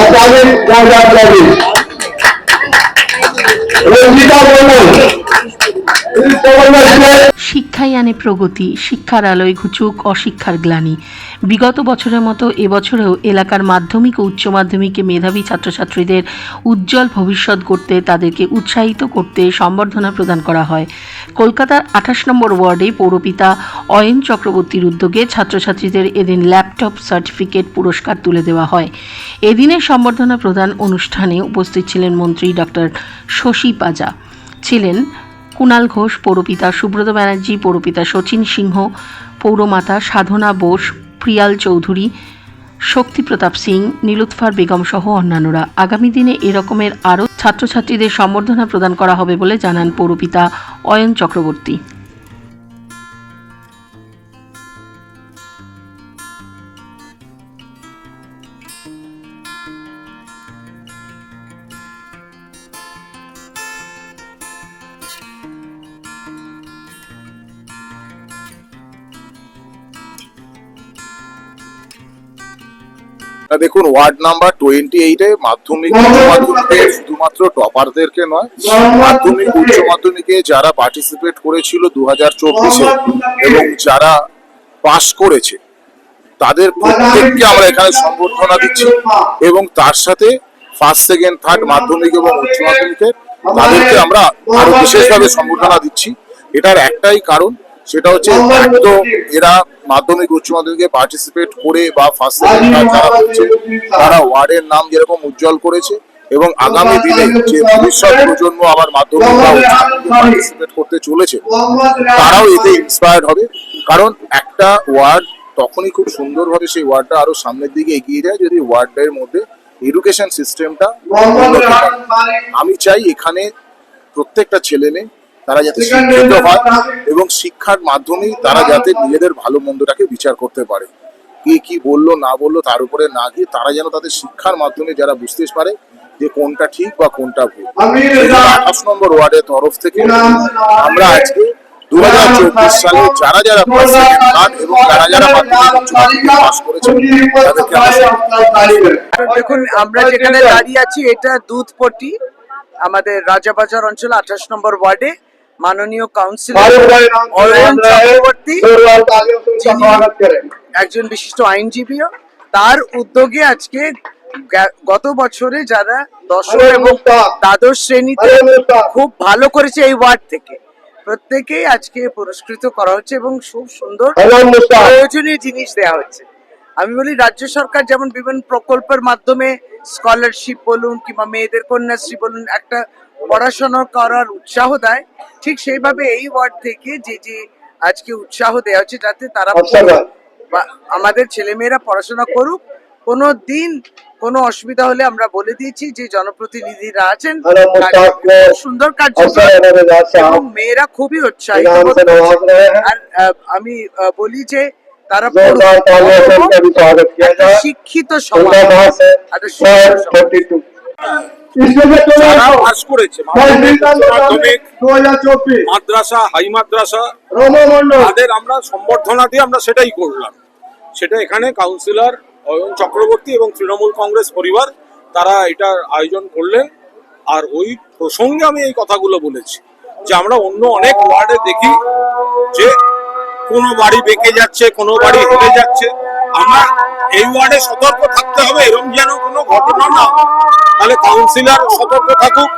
মোতাবেক পর্যাপ্ত রঞ্জিতা বর্মন শিক্ষাই আনে প্রগতি, শিক্ষার আলোয় ঘুচুক অশিক্ষার গ্লানি। বিগত বছরের মতো এবছরেও এলাকার মাধ্যমিক ও উচ্চ মাধ্যমিকে মেধাবী ছাত্রছাত্রীদের উজ্জ্বল ভবিষ্যৎ করতে তাদেরকে উৎসাহিত করতে সম্বর্ধনা প্রদান করা হয়। কলকাতার আঠাশ নম্বর ওয়ার্ডে পৌরপিতা অয়ন চক্রবর্তীর উদ্যোগে ছাত্রছাত্রীদের এদিন ল্যাপটপ সার্টিফিকেট পুরস্কার তুলে দেওয়া হয়। এদিনের সম্বর্ধনা প্রদান অনুষ্ঠানে উপস্থিত ছিলেন মন্ত্রী ডক্টর শশী পাজা। ছিলেন কুণাল ঘোষ, পৌরপিতা সুব্রত ব্যানার্জি, পৌরপিতা শচীন সিংহ, পৌরমাতা সাধনা বোস, প্রিয়াল চৌধুরী শক্তি প্রতাপ সিং, নীলুৎফার বেগম সহ অন্যান্যরা। আগামী দিনে এরকমের আরও ছাত্রছাত্রীদের সম্বর্ধনা প্রদান করা হবে বলে জানান পৌরপিতা অয়ন চক্রবর্তী। তা দেখুন ওয়ার্ড নাম্বার টোয়েন্টি এইটে মাধ্যমিক উচ্চ মাধ্যমিকে শুধুমাত্র টপারদেরকে নয় মাধ্যমিক উচ্চ মাধ্যমিকে যারা পার্টিসিপেট করেছিল দু হাজার চব্বিশে এবং যারা পাস করেছে তাদের প্রত্যেককে আমরা এখানে সম্বর্ধনা দিচ্ছি এবং তার সাথে ফার্স্ট সেকেন্ড থার্ড মাধ্যমিক এবং উচ্চ মাধ্যমিকে তাদেরকে আমরা আরও বিশেষভাবে সম্বর্ধনা দিচ্ছি। এটার একটাই কারণ সেটা হচ্ছে তো এরা মাধ্যমিক উচ্চ মাধ্যমিকে পার্টিসিপেট করে বা ফার্স্ট যারা হচ্ছে তারা ওয়ার্ডের নাম যেরকম উজ্জ্বল করেছে এবং আগামী দিনে যে ভবিষ্যৎ প্রজন্ম আবার মাধ্যমিক বা পার্টিসিপেট করতে চলেছে তারাও এতে ইন্সপায়ার্ড হবে। কারণ একটা ওয়ার্ড তখনই খুব সুন্দরভাবে সেই ওয়ার্ডটা আরও সামনের দিকে এগিয়ে যায় যদি ওয়ার্ডের মধ্যে এডুকেশন সিস্টেমটা আমি চাই এখানে প্রত্যেকটা ছেলে মেয়ে তারা যাতে শিক্ষিত হয় এবং শিক্ষার মাধ্যমেই তারা যাতে নিজেদের ভালো মন্দটাকে বিচার করতে পারে। কে কি বলল না বলল তার উপরে না গিয়ে তারা যেন তাদের শিক্ষার মাধ্যমে যারা বুঝতে পারে যে কোনটা ঠিক বা কোনটা ভুল। আঠাশ নম্বর ওয়ার্ডের তরফ থেকে আমরা আজকে দু হাজার চব্বিশ সালে যারা যারা এবং যারা যারা পাস করেছেন তাদেরকে দেখুন আমরা যেখানে দাঁড়িয়ে আছি এটা দুধপটি আমাদের রাজাবাজার অঞ্চল আঠাশ নম্বর ওয়ার্ডে। মাননীয় কাউন্সিলর অয়ন চক্রবর্তী একজন বিশিষ্ট আইনজীবীও তার উদ্যোগে আজকে গত বছরে যারা দশম এবং দ্বাদশ শ্রেণীতে খুব ভালো করেছে এই ওয়ার্ড থেকে। প্রত্যেকেই আজকে পুরস্কৃত করা হচ্ছে এবং খুব সুন্দর প্রয়োজনীয় জিনিস দেওয়া হচ্ছে। আমি বলি রাজ্য সরকার যেমন বিভিন্ন প্রকল্পের মাধ্যমে স্কলারশিপ বলুন কিংবা মেয়েদের কন্যাশ্রী বলুন একটা পড়াশোনা করার উৎসাহ দেয় ঠিক সেইভাবে এই ওয়ার্ড থেকে যে যে আজকে উৎসাহ দেওয়া হচ্ছে যাতে তারা আমাদের ছেলেমেয়েরা পড়াশোনা করুক কোনো দিন কোনো অসুবিধা হলে আমরা বলে দিয়েছি যে জনপ্রতিনিধিরা আছেন সুন্দর কাজ এবং মেয়েরা খুবই উৎসাহিত আর আমি বলি যে তারা শিক্ষিত সমাজ এবং তৃণমূল কংগ্রেস পরিবার তারা এটার আয়োজন করলেন। আর ওই প্রসঙ্গে আমি এই কথাগুলো বলেছি যে আমরা অন্য অনেক ওয়ার্ডে দেখি যে কোনো বাড়ি বেঁকে যাচ্ছে কোনো বাড়ি হেঁটে যাচ্ছে। আমরা এই ওয়ার্ডে সতর্ক থাকতে হবে এরকম যেন কোনো ঘটনা না তাহলে কাউন্সিলর সতর্ক থাকুক,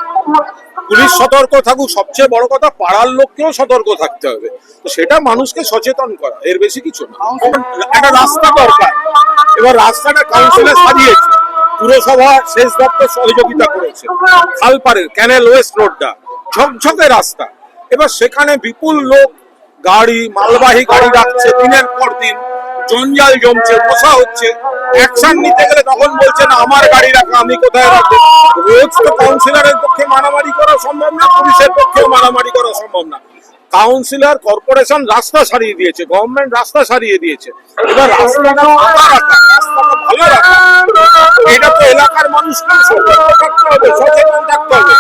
পুলিশ সতর্ক থাকুক, সবচেয়ে বড় কথা পাড়ার লোককেও সতর্ক থাকতে হবে। তো সেটা মানুষকে সচেতন করা, এর বেশি কিছু না। একটা রাস্তা দরকার। এবার রাস্তাটা কাউন্সিলর সাজিয়েছে, পুরসভা শেষ দপ্তর সহযোগিতা করেছে। খালপাড়ের ক্যানেল ওয়েস্ট রোডটা ঝকঝকে রাস্তা। এবার সেখানে বিপুল লোক, গাড়ি, মালবাহী গাড়ি রাখছে দিনের পর দিন। জঞ্জাল জমছে, বসা হচ্ছে। অ্যাকশন নিতে গেলে তখন বলছে, না, আমার গাড়ি রাখা, আমি কোথায় রাখব? রোজ তো কাউন্সিলরের পক্ষে মারামারি করা সম্ভব না, পুলিশের পক্ষেও মারামারি করা সম্ভব না। কাউন্সিলর কর্পোরেশন রাস্তা সারিয়ে দিয়েছে গভর্নমেন্ট রাস্তা সারিয়ে দিয়েছে। এবার রাস্তাটা রাখা ভালো রাখা। এটা তো এলাকার মানুষকে সতর্ক থাকতে হবে, সচেতন থাকতে হবে।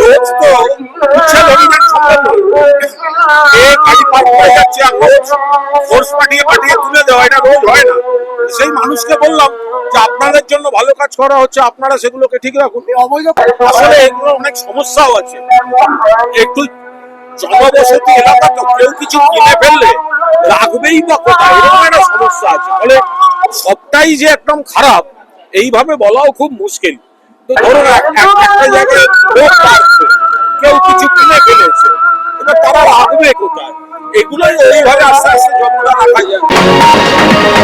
রোজ তো নয় সেই মানুষকে বললাম যে আপনাদের জন্য ভালো কাজ করা হচ্ছে, আপনারা সেগুলোকে ঠিক রাখুন। আসলে এগুলো অনেক সমস্যাও আছে। একটু জনবসতি এলাকা তো কেউ কিছু কিনে ফেললে রাখবেই বা কোথায়? এরকম একটা সমস্যা আছে। ফলে সবটাই যে একদম খারাপ, এইভাবে বলাও খুব মুশকিল। তো ধরুন, এক- এক- একটা জায়গায় কেউ কিছু এগুলোই এইভাবে আস্তে আস্তে যতটা রাখা যায়